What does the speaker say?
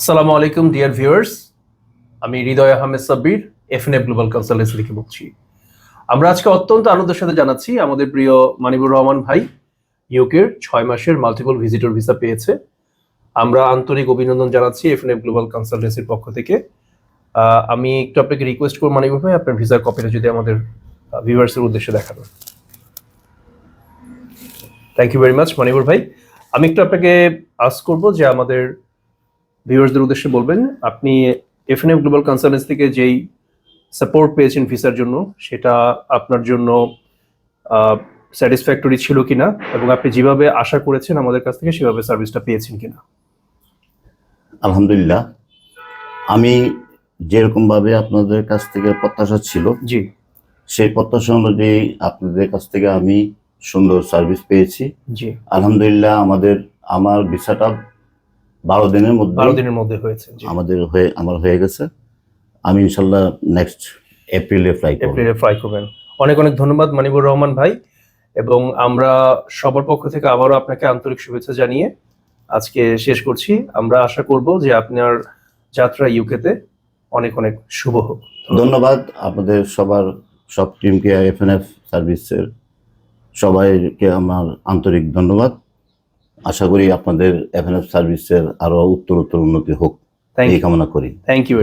আসসালামু আলাইকুম dear viewers আমি Hriday Ahmed Sabbir FNA global consultancy থেকে বলছি। আমরা আজকে অত্যন্ত আনন্দের সাথে জানাচ্ছি, আমাদের প্রিয় মানিবুর রহমান ভাই ইউকের ছয় মাসের মাল্টিপল ভিজিটর ভিসা পেয়েছে। আমরা আন্তরিক অভিনন্দন জানাচ্ছি এফএনএ গ্লোবাল কনসালটেন্সির পক্ষ থেকে। আমি একটু আপনাকে রিকোয়েস্ট করব, মানিবুর ভাই, আপনার ভিসার কপিটা যদি আমাদের ভিউয়ার্সের উদ্দেশ্যে দেখাবেন thank you very much Monibur ভাই। আমি একটু আপনাকে আস করব যে আমাদের ভিউয়ার্সদের উদ্দেশ্যে বলবেন আপনি এফএনএম গ্লোবাল কনসালটেন্স থেকে যেই সাপোর্ট পেয়েছেন ভিসার জন্য সেটা আপনার জন্য স্যাটিসফ্যাক্টরি ছিল কিনা এবং আপনি যেভাবে আশা করেছেন আমাদের কাছ থেকে সেভাবে সার্ভিসটা পেয়েছেন কিনা? আলহামদুলিল্লাহ। আমি যেরকমভাবে আপনাদের কাছ থেকে প্রত্যাশা ছিল জি। সেই প্রত্যাশা অনুযায়ী আপনাদের কাছ থেকে আমি সুন্দর সার্ভিস পেয়েছি। জি। আলহামদুলিল্লাহ আমাদের আমার ভিসাটা বারো দিনের মধ্যে বারো দিনের মধ্যে হয়েছে আমাদের হয়ে আমার হয়ে গেছে। আমি ইনশাল্লাহ নেক্সট এপ্রিলে ফ্লাই এপ্রিলে ফ্লাই করবেন। অনেক অনেক ধন্যবাদ মানিবুর রহমান ভাই এবং আমরা সবার পক্ষ থেকে আবারও আপনাকে আন্তরিক শুভেচ্ছা জানিয়ে আজকে শেষ করছি। আমরা আশা করব যে আপনার যাত্রা ইউকেতে অনেক অনেক শুভ হোক। ধন্যবাদ। আপনাদের সবার সব টিমকে এফএনএফ সার্ভিসের সবাইকে আমার আন্তরিক ধন্যবাদ। আশা করি আপনাদের এফএনএফ সার্ভিসের আরও উত্তর উত্তর উন্নতি হোক। এই কামনা করি। Thank you.